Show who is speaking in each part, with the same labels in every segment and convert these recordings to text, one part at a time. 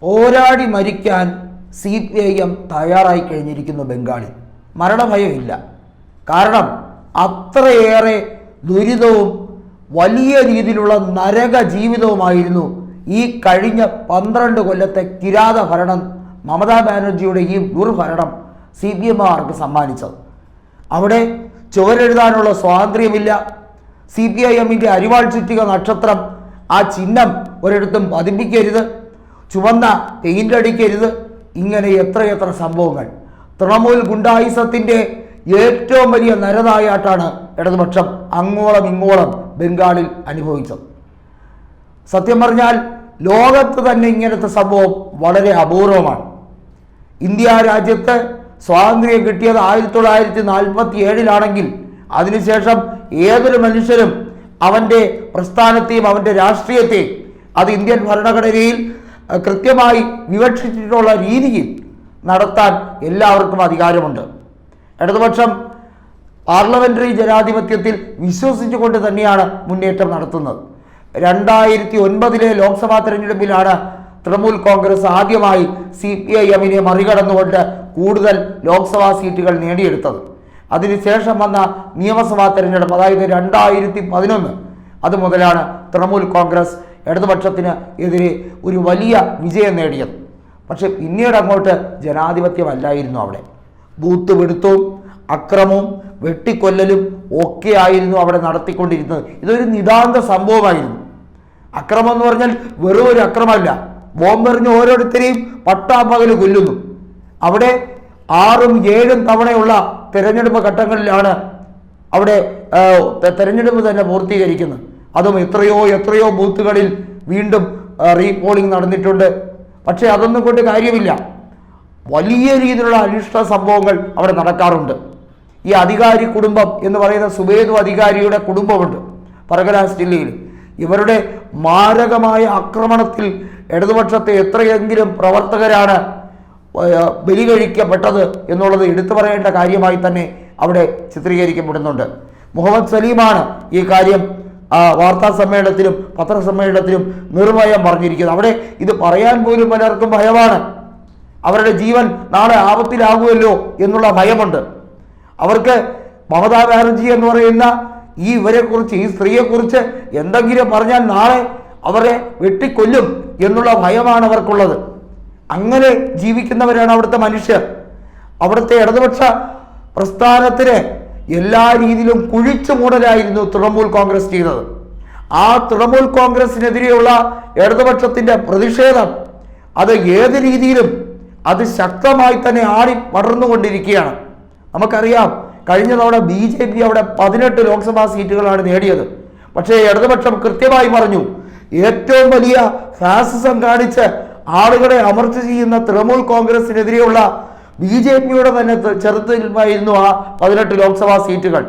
Speaker 1: പോരാടി മരിക്കാൻ C P I M തയ്യാറായി കഴിഞ്ഞിരിക്കുന്നു ബംഗാളിൽ. മരണഭയമില്ല. കാരണം അത്രയേറെ ദുരിതവും വലിയ രീതിയിലുള്ള നരക ജീവിതവുമായിരുന്നു ഈ കഴിഞ്ഞ പന്ത്രണ്ട് കൊല്ലത്തെ കിരാത ഭരണം മമതാ ബാനർജിയുടെ ഈ ദുർഭരണം സി പി എമ്മുകാർക്ക് സമ്മാനിച്ചത്. അവിടെ ചുവരെഴുതാനുള്ള സ്വാതന്ത്ര്യമില്ല. സി പി ഐ എമ്മിന്റെ അരിവാൾ ചുറ്റിക നക്ഷത്രം ആ ചിഹ്നം ഒരിടത്തും പതിപ്പിക്കരുത്. ചുവന്ന പെയിന്റ് അടിക്കരുത്. ഇങ്ങനെ എത്രയെത്ര സംഭവങ്ങൾ. തൃണമൂൽ ഗുണ്ടായുസത്തിന്റെ ഏറ്റവും വലിയ നരതായാട്ടാണ് ഇടതുപക്ഷം അങ്ങോളം ഇങ്ങോളം ബംഗാളിൽ അനുഭവിച്ചത്. സത്യം പറഞ്ഞാൽ ലോകത്ത് തന്നെ ഇങ്ങനത്തെ സംഭവം വളരെ അപൂർവമാണ്. ഇന്ത്യ രാജ്യത്ത് സ്വാതന്ത്ര്യം കിട്ടിയത് ആയിരത്തി തൊള്ളായിരത്തി നാൽപ്പത്തി ഏഴിലാണെങ്കിൽ അതിനുശേഷം ഏതൊരു മനുഷ്യരും അവന്റെ പ്രസ്ഥാനത്തെയും അവന്റെ രാഷ്ട്രീയത്തെയും അത് ഇന്ത്യൻ ഭരണഘടനയിൽ കൃത്യമായി വിവക്ഷിച്ചിട്ടുള്ള രീതിയിൽ നടത്താൻ എല്ലാവർക്കും അധികാരമുണ്ട്. ഇടതുപക്ഷം പാർലമെന്ററി ജനാധിപത്യത്തിൽ വിശ്വസിച്ചുകൊണ്ട് തന്നെയാണ് മുന്നേറ്റം നടത്തുന്നത്. രണ്ടായിരത്തി ഒൻപതിലെ ലോക്സഭാ തെരഞ്ഞെടുപ്പിലാണ് തൃണമൂൽ കോൺഗ്രസ് ആദ്യമായി സി പി ഐ എമ്മിനെ മറികടന്നുകൊണ്ട് കൂടുതൽ ലോക്സഭാ സീറ്റുകൾ നേടിയെടുത്തത്. അതിനുശേഷം വന്ന നിയമസഭാ തെരഞ്ഞെടുപ്പ് അതായത് രണ്ടായിരത്തി പതിനൊന്ന് അത് മുതലാണ് തൃണമൂൽ കോൺഗ്രസ് ഇടതുപക്ഷത്തിന് എതിരെ ഒരു വലിയ വിജയം നേടിയത്. പക്ഷേ പിന്നീട് അങ്ങോട്ട് ജനാധിപത്യമല്ലായിരുന്നു അവിടെ. ബൂത്ത് പിടുത്തവും അക്രമവും വെട്ടിക്കൊല്ലലും ഒക്കെ ആയിരുന്നു അവിടെ നടത്തിക്കൊണ്ടിരുന്നത്. ഇതൊരു നിതാന്ത സംഭവമായിരുന്നു. അക്രമം എന്ന് പറഞ്ഞാൽ വെറും ഒരു അക്രമമല്ല. ബോംബെറിഞ്ഞ് ഓരോരുത്തരെയും പട്ടാപ്പകൽ കൊല്ലുന്നു. അവിടെ ആറും ഏഴും തവണയുള്ള തെരഞ്ഞെടുപ്പ് ഘട്ടങ്ങളിലാണ് അവിടെ തെരഞ്ഞെടുപ്പ് തന്നെ പൂർത്തീകരിക്കുന്നത്. അതും എത്രയോ എത്രയോ ബൂത്തുകളിൽ വീണ്ടും റീപോളിംഗ് നടന്നിട്ടുണ്ട്. പക്ഷേ അതൊന്നും കൊണ്ട് കാര്യമില്ല. വലിയ രീതിയിലുള്ള അനിഷ്ട സംഭവങ്ങൾ അവിടെ നടക്കാറുണ്ട്. ഈ അധികാരി കുടുംബം എന്ന് പറയുന്ന സുബേദു അധികാരിയുടെ കുടുംബമുണ്ട് പർഗലാസ് ജില്ലയിൽ. ഇവരുടെ മാരകമായ ആക്രമണത്തിൽ ഇടതുപക്ഷത്തെ എത്രയെങ്കിലും പ്രവർത്തകരാണ് ബലി ബലികഴിക്കപ്പെട്ടത് എന്നുള്ളത് എടുത്തു പറയേണ്ട കാര്യമായി തന്നെ അവിടെ ചിത്രീകരിക്കപ്പെടുന്നുണ്ട്. മുഹമ്മദ് സലീമാണ് ഈ കാര്യം വാർത്താ സമ്മേളനത്തിലും പത്രസമ്മേളനത്തിലും നിർഭയം പറഞ്ഞിരിക്കുന്നത് അവിടെ ഇത് പറയാൻ പോലും പലർക്കും ഭയമാണ്. അവരുടെ ജീവൻ നാളെ ആപത്തിലാകുമല്ലോ എന്നുള്ള ഭയമുണ്ട്. അവർക്ക് മമതാ ബാനർജി എന്ന് പറയുന്ന ഈ ഇവരെക്കുറിച്ച് ഈ സ്ത്രീയെക്കുറിച്ച് എന്തെങ്കിലും പറഞ്ഞാൽ നാളെ അവരെ വെട്ടിക്കൊല്ലും എന്നുള്ള ഭയമാണ് അവർക്കുള്ളത്. അങ്ങനെ ജീവിക്കുന്നവരാണ് അവിടുത്തെ മനുഷ്യർ. അവിടുത്തെ ഇടതുപക്ഷ പ്രസ്ഥാനത്തിന് എല്ലാ രീതിയിലും കുഴിച്ചു മൂടലായിരുന്നു തൃണമൂൽ കോൺഗ്രസ് ചെയ്തത്. ആ തൃണമൂൽ കോൺഗ്രസിനെതിരെയുള്ള ഇടതുപക്ഷത്തിന്റെ പ്രതിഷേധം അത് ഏത് രീതിയിലും അത് ശക്തമായി തന്നെ ആടി പടർന്നുകൊണ്ടിരിക്കുകയാണ്. നമുക്കറിയാം കഴിഞ്ഞ തവണ ബി ജെ പി അവിടെ പതിനെട്ട് ലോക്സഭാ സീറ്റുകളാണ് നേടിയത്. പക്ഷേ ഇടതുപക്ഷം കൃത്യമായി പറഞ്ഞു ഏറ്റവും വലിയ ഫാസിസം കാണിച്ച് ആളുകളെ അമർച്ച ചെയ്യുന്ന തൃണമൂൽ കോൺഗ്രസിനെതിരെയുള്ള ബി ജെ പിയുടെ തന്നെ ചെറുത്തിലുമായിരുന്നു ആ പതിനെട്ട് ലോക്സഭാ സീറ്റുകൾ.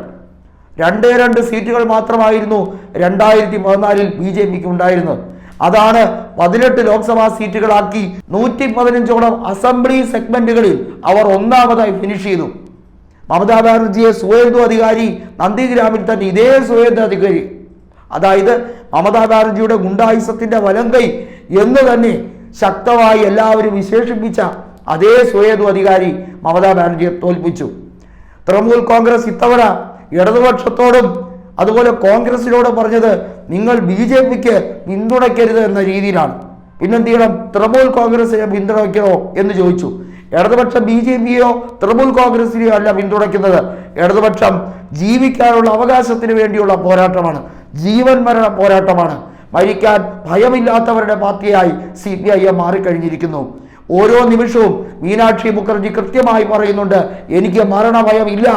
Speaker 1: രണ്ടേ രണ്ട് സീറ്റുകൾ മാത്രമായിരുന്നു രണ്ടായിരത്തി പതിനാലിൽ ബി ജെ പിക്ക് ഉണ്ടായിരുന്നത്. അതാണ് പതിനെട്ട് ലോക്സഭാ സീറ്റുകളാക്കി നൂറ്റി പതിനഞ്ചോളം അസംബ്ലി സെഗ്മെന്റുകളിൽ അവർ ഒന്നാമതായി ഫിനിഷ് ചെയ്തു. മമതാ ബാനർജിയെ സുവേന്ദു അധികാരി നന്ദിഗ്രാമിൽ തന്നെ ഇതേ സുവേന്ദു അധികാരി. അതായത് മമതാ ബാനർജിയുടെ ഗുണ്ടായുസത്തിന്റെ വലങ്കൈ എന്ന് തന്നെ ശക്തമായി എല്ലാവരും വിശേഷിപ്പിച്ച അതേ സ്വേതു അധികാരി മമതാ ബാനർജിയെ തോൽപ്പിച്ചു. തൃണമൂൽ കോൺഗ്രസ് ഇത്തവണ ഇടതുപക്ഷത്തോടും അതുപോലെ കോൺഗ്രസിനോട് പറഞ്ഞത് നിങ്ങൾ ബി ജെ പിക്ക് പിന്തുണയ്ക്കരുത് എന്ന രീതിയിലാണ്. പിന്നെന്ത് ചെയ്യണം തൃണമൂൽ കോൺഗ്രസിനെ പിന്തുണയ്ക്കണോ എന്ന് ചോദിച്ചു. ഇടതുപക്ഷം ബി ജെ പിയോ തൃണമൂൽ കോൺഗ്രസിനെയോ അല്ല പിന്തുണയ്ക്കുന്നത്. ഇടതുപക്ഷം ജീവിക്കാനുള്ള അവകാശത്തിന് വേണ്ടിയുള്ള പോരാട്ടമാണ്. ജീവൻ മരണ പോരാട്ടമാണ്. മരിക്കാൻ ഭയമില്ലാത്തവരുടെ പാർട്ടിയായി സി പി ഐ എം മാറിക്കഴിഞ്ഞിരിക്കുന്നു. ഓരോ നിമിഷവും മീനാക്ഷി മുഖർജി കൃത്യമായി പറയുന്നുണ്ട് എനിക്ക് മരണഭയം ഇല്ല.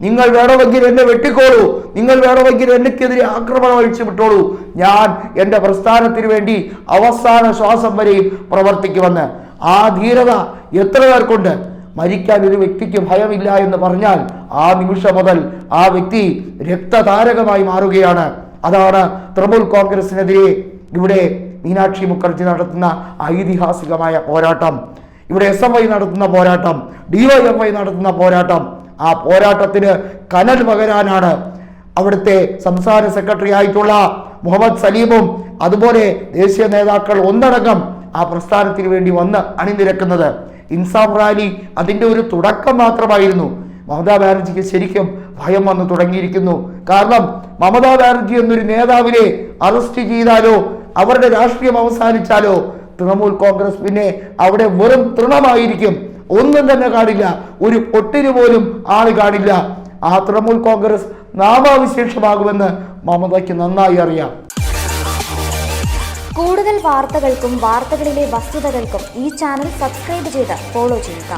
Speaker 1: നിങ്ങൾ വേണമെങ്കിൽ എന്നെ വെട്ടിക്കോളൂ. നിങ്ങൾ വേണമെങ്കിൽ എന്നെക്കെതിരെ ആക്രമണം അഴിച്ചു വിട്ടോളൂ. ഞാൻ എന്റെ പ്രസ്ഥാനത്തിന് വേണ്ടി അവസാന ശ്വാസം വരെയും പ്രവർത്തിക്കുമെന്ന്. ആ ധീരത എത്ര പേർക്കുണ്ട്? മരിക്കാൻ ഒരു വ്യക്തിക്ക് ഭയമില്ല എന്ന് പറഞ്ഞാൽ ആ നിമിഷം മുതൽ ആ വ്യക്തി രക്തതാരകമായി മാറുകയാണ്. അതാണ് തൃണമൂൽ കോൺഗ്രസിനെതിരെ ഇവിടെ മീനാക്ഷി മുഖർജി നടത്തുന്ന ഐതിഹാസികമായ പോരാട്ടം. ഇവിടെ എസ് ഐ നടത്തുന്ന പോരാട്ടം ഡിവൈഎഫ്ഐ നടത്തുന്ന പോരാട്ടം. ആ പോരാട്ടത്തിന് കനൽ പകരാനാണ് അവിടുത്തെ സംസ്ഥാന സെക്രട്ടറി ആയിട്ടുള്ള മുഹമ്മദ് സലീമും അതുപോലെ ദേശീയ നേതാക്കൾ ഒന്നടങ്കം ആ പ്രസ്ഥാനത്തിന് വേണ്ടി വന്ന് അണിനിരക്കുന്നത്. ഇൻസാഫ് റാലി അതിന്റെ ഒരു തുടക്കം മാത്രമായിരുന്നു. മമതാ ബാനർജിക്ക് ശരിക്കും ഭയം വന്നു തുടങ്ങിയിരിക്കുന്നു. കാരണം മമതാ ബാനർജി എന്നൊരു നേതാവിനെ അറസ്റ്റ് ചെയ്താലോ അവരുടെ രാഷ്ട്രീയം അവസാനിച്ചാലോ? തൃണമൂൽ കോൺഗ്രസ് പിന്നെ അവിടെ വെറും തൃണമായിരിക്കും. ഒന്നും തന്നെ കാണില്ല. ഒരു പൊട്ടിന് പോലും ആൾ കാണില്ല. ആ തൃണമൂൽ കോൺഗ്രസ് നാമാവിശേഷമാകുമെന്ന് മമതയ്ക്ക് നന്നായി അറിയാം.
Speaker 2: കൂടുതൽ വാർത്തകൾക്കും വാർത്തകളിലെ വസ്തുതകൾക്കും ഈ ചാനൽ സബ്സ്ക്രൈബ് ചെയ്ത് ഫോളോ ചെയ്യുക.